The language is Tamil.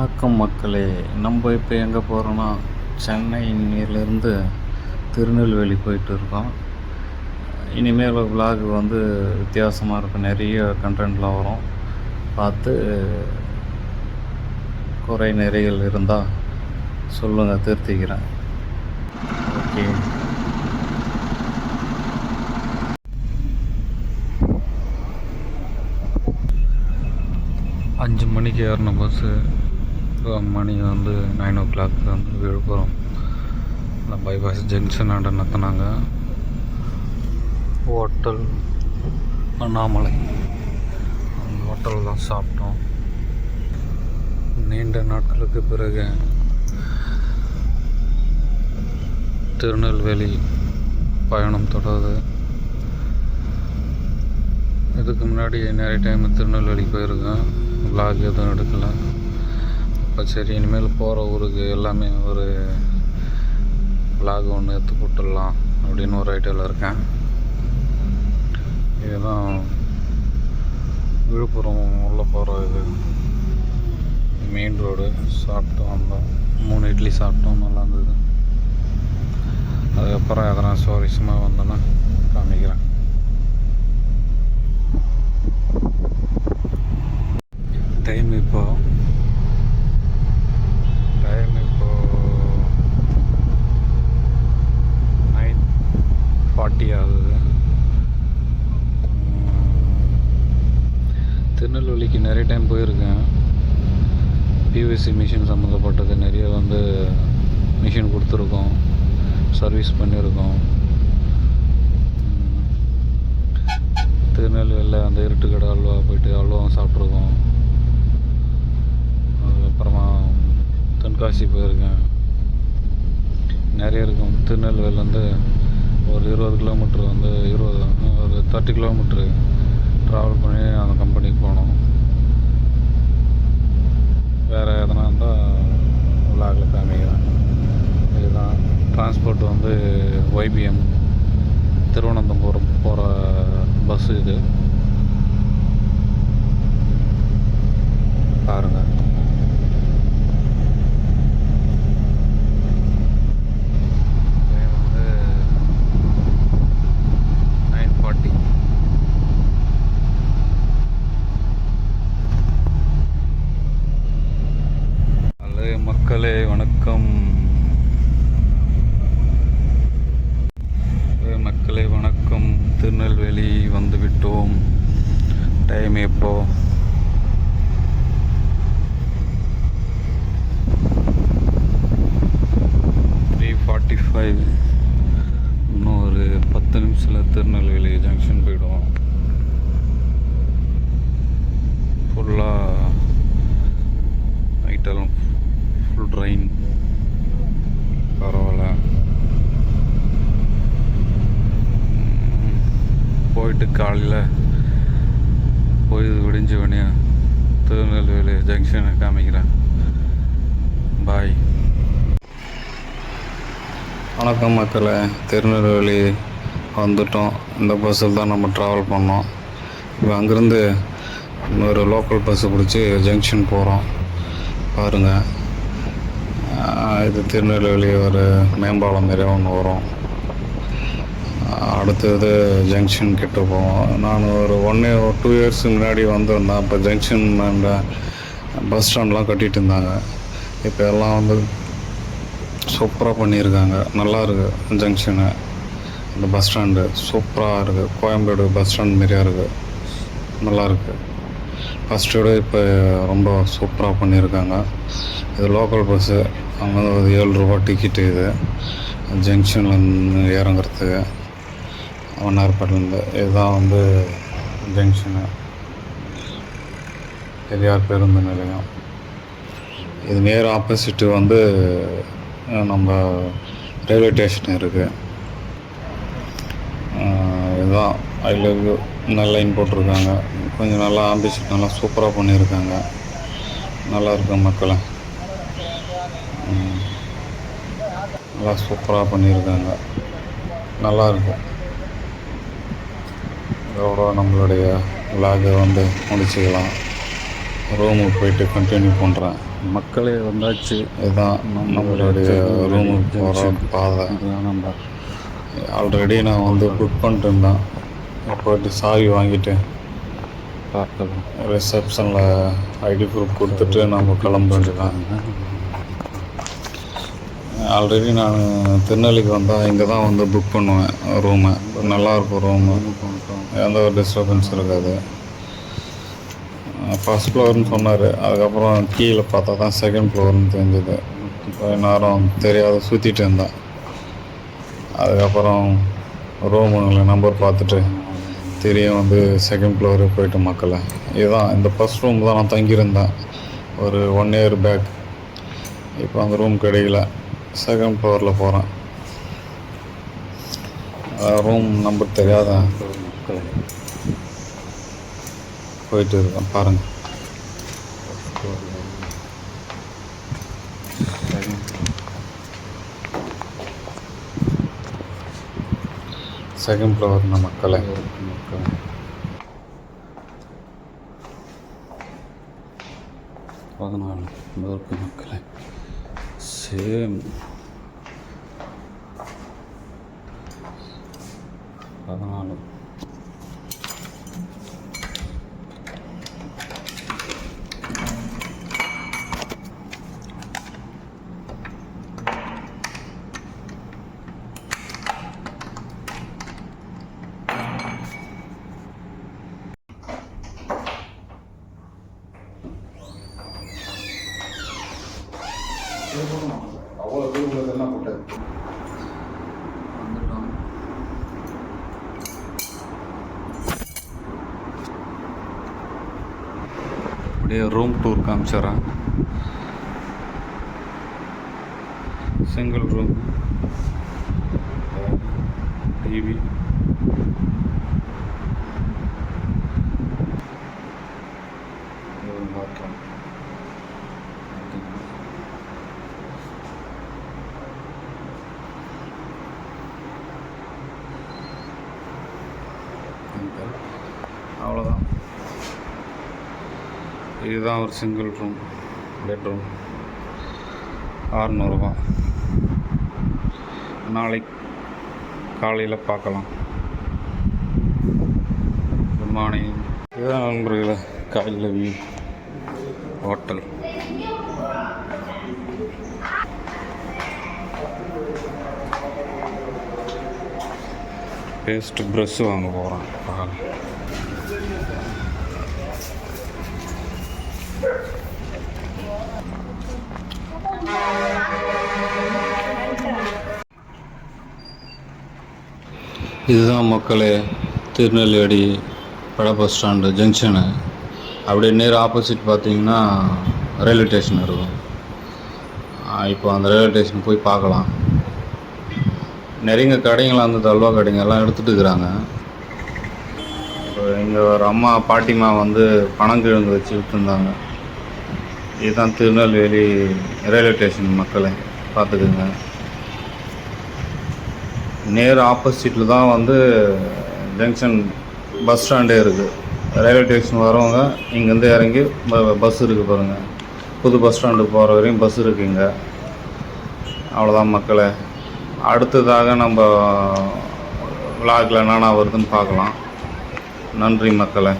வணக்கம் மக்களே. நம்ம இப்போ எங்கே போகிறோன்னா சென்னையிலேருந்து திருநெல்வேலி போயிட்டு இருக்கோம். இனிமேல் vlog வந்து வித்தியாசமாக இருக்கும். நிறைய கண்டென்ட்லாம் வரும். பார்த்து குறை நிறைகள் இருந்தால் சொல்லுங்கள் திருத்திக்கிறேன். ஓகே. அஞ்சு மணிக்கு ஏறின பஸ்ஸு மணி வந்து நைன் ஓ கிளாக் வந்து விழுப்புரம். அந்த பைபாஸ் ஜங்ஷன் ஆண்ட நத்தினாங்க ஹோட்டல் அண்ணாமலை. அந்த ஹோட்டல் தான் சாப்பிட்டோம். நீண்ட நாட்களுக்கு பிறகு திருநெல்வேலி பயணம் தொடருது. இதுக்கு முன்னாடி நிறைய டைம் திருநெல்வேலி போயிருக்கேன். Vlog எதுவும் எடுக்கல. அப்போ சரி இனிமேல் போகிற ஊருக்கு எல்லாமே ஒரு vlog ஒன்று எடுத்து போட்டுடலாம் அப்படின்னு ஒரு ஐடியாவில் இருக்கேன். இதுதான் விழுப்புரம் உள்ளே போகிற இது. மெயின் ரோடு சாப்பிட்டோம் வந்தோம். மூணு இட்லி சாப்பிட்டோம் நல்லா இருந்தது. அதுக்கப்புறம் எதனா சுவாரஸ்யமாக வந்தோன்னா காமிக்கிறேன் டைம் இப்போ டைம் இப்போ நைன் ஃபார்ட்டி ஆகுது உம், திருநெல்வேலிக்கு நிறைய டைம் போயிருக்கேன். பிவிசி மிஷின் சம்மந்தப்பட்டது நிறைய வந்து மிஷின் கொடுத்துருக்கோம். சர்வீஸ் பண்ணியிருக்கோம். திருநெல்வேலியில் அந்த இருட்டுக்கடை அல்வா போயிட்டு அல்வாவும் சாப்பிட்ருக்கோம் அதுக்கப்புறமா தென்காசி போயிருக்கேன். நிறைய இருக்கும். திருநெல்வேலிலேருந்து ஒரு இருபது கிலோமீட்ரு வந்து இருபது ஒரு தேர்ட்டி கிலோமீட்ரு ட்ராவல் பண்ணி அந்த கம்பெனிக்கு போகணும். வேறு எதனா இருந்தால் விலாகில் காமிக்கிறேன். இதுதான். டிரான்ஸ்போர்ட் வந்து ஒய்பிஎம் திருவனந்தபுரம் போகிற பஸ்ஸு இது பாருங்கள் டைம் வந்து நைன் ஃபார்ட்டி ஹலோ மக்களே வணக்கம். மக்களே வணக்கம். திருநெல்வேலி வந்துவிட்டோம். டைம் எப்போ? த்ரீ ஃபார்ட்டி ஃபைவ் இன்னும் ஒரு பத்து நிமிஷத்தில் திருநெல்வேலி ஜங்ஷன் போயிடுவோம். போயிட்டு காலையில் போய் விடிஞ்ச உடனே திருநெல்வேலி ஜங்ஷனை காமிக்கிறேன். பாய் வணக்கம் மக்களே. திருநெல்வேலி வந்துட்டோம். இந்த பஸ்ஸில் தான் நம்ம ட்ராவல் பண்ணோம். இப்போ அங்கேருந்து இன்னொரு லோக்கல் பஸ்ஸு பிடிச்சி ஜங்ஷன் போகிறோம் பாருங்கள் இது திருநெல்வேலி ஒரு மேம்பாலம் மாரி ஒன்று வரும். அடுத்தது ஜங்ஷன் கிட்ட போவோம். நான் ஒரு ஒன் ஒரு டூ இயர்ஸ் முன்னாடி வந்திருந்தேன் அப்போ ஜங்ஷன் அந்த பஸ் uh, ஸ்டாண்ட்லாம் கட்டிகிட்டு இருந்தாங்க. இப்போ எல்லாம் வந்து சூப்பராக பண்ணியிருக்காங்க. நல்லா இருக்குது ஜங்ஷனு இந்த பஸ் ஸ்டாண்டு சூப்பராக இருக்குது கோயம்பேடு பஸ் ஸ்டாண்ட் மாரியாக இருக்குது நல்லா இருக்கு. ஃபஸ்ட்டை விட இப்போ ரொம்ப சூப்பராக பண்ணியிருக்காங்க. இது லோக்கல் பஸ்ஸு அங்கே வந்து ஒரு ஏழு ரூபா டிக்கெட்டு இது. ஜங்ஷனில் இறங்குறதுக்கு. வண்ணார்பேட்டிலேருந்து இதுதான் வந்து ஜங்ஷனு. பெரியார் பேருந்து நிலையம். இது நேர் ஆப்போசிட்டு வந்து நம்ம ரயில்வே ஸ்டேஷன் இருக்குது இதுதான். ஐ லவ் யூ நல்ல லைன் போட்டிருக்காங்க. கொஞ்சம் நல்லா ஆம்பிஷன் நல்லா சூப்பராக பண்ணியிருக்காங்க. நல்லா இருக்கு மக்களை. நல்லா சூப்பராக பண்ணியிருக்காங்க. நல்லா இதோட நம்மளுடைய விலாகை வந்து முடிச்சுக்கலாம். ரூமுக்கு போயிட்டு கண்டினியூ பண்ணுறேன் மக்களே வந்தாச்சு. இதுதான் நம்மளுடைய ரூமுக்கு போகிற பாதை. நம்ம. ஆல்ரெடி நான் வந்து புக் பண்ணிட்டு இருந்தேன் போயிட்டு சாவி வாங்கிட்டு பார்க்கலாம். ரிசப்ஷனில் ஐடி ப்ரூஃப் கொடுத்துட்டு நம்ம கிளம்ப வேண்டியதான் ஆல்ரெடி நான் திருநெல்வேலிக்கு வந்தால் இங்கே தான் வந்து புக் பண்ணுவேன் ரூமை நல்லாயிருக்கும் ரூமு எந்த ஒரு டிஸ்டர்பன்ஸ் இருக்காது. ஃபஸ்ட் ஃப்ளோர்னு சொன்னார். அதுக்கப்புறம் கீழே பார்த்தா தான் செகண்ட் ஃப்ளோர்னு தெரிஞ்சது. கொஞ்ச நேரம் தெரியாத சுற்றிட்டு இருந்தேன். அதுக்கப்புறம் ரூமுங்களை நம்பர் பார்த்துட்டு தெரியும் வந்து செகண்ட் ஃப்ளோரு போயிட்டு மக்களை. இதுதான் இந்த ஃபஸ்ட் ரூம் தான் நான் தங்கியிருந்தேன். ஒரு ஒன் இயர் பேக் இப்போ அந்த ரூம் கிடைக்கல. செகண்ட் ஃப்ளோரில் போகிறேன் ரூம் நம்பர் தெரியாத? போயிட்டு இருக்கேன் பாருங்கள் செகண்ட் ஃப்ளோர் மக்களை. பதினாலு மக்களை. மக்களே சேம் பதினாலு அவ்வளோ தூரம் என்ன போட்டது அப்படியே room tour காமிச்சிட்றேன் single room TV இதுதான் ஒரு சிங்கிள் ரூம் பெட்ரூம் அறநூறுபா. நாளைக்கு காலையில் பார்க்கலாம். குட் மார்னிங் இதுதான் நண்பர்களே காலையில் வியூ ஹோட்டல் பேஸ்ட் ப்ரெஷ் வாங்க போகிறேன் இதுதான் மக்களே திருநெல்வேலி பட பஸ் ஸ்டாண்டு ஜங்ஷனு அப்படியே நேர் ஆப்போசிட் பார்த்தீங்கன்னா ரயில்வே ஸ்டேஷன் இருக்கும். இப்போ அந்த ரயில்வே ஸ்டேஷன் போய் பார்க்கலாம். நிறைய கடைங்களாம் அந்த தல்வா கடைங்க எல்லாம் இருக்கிறாங்க. இப்போ இங்கே ஒரு அம்மா பாட்டிமா வந்து பனங்கிழங்கு வச்சு விட்டுருந்தாங்க இதுதான் திருநெல்வேலி ரயில்வே ஸ்டேஷன் மக்களை பார்த்துக்குங்க. நேர் ஆப்போசிட்டில் தான் வந்து ஜங்ஷன் பஸ் ஸ்டாண்டே இருக்குது ரயில்வே ஸ்டேஷன் வரவங்க இங்கேருந்து இறங்கி பஸ் இருக்குது பாருங்கள் புது பஸ் ஸ்டாண்டுக்கு போகிற வரையும் பஸ் இருக்குங்க அவ்வளோதான் மக்களே. அடுத்ததாக நம்ம விளாகில் என்னென்ன வருதுன்னு பார்க்கலாம். நன்றி மக்களே.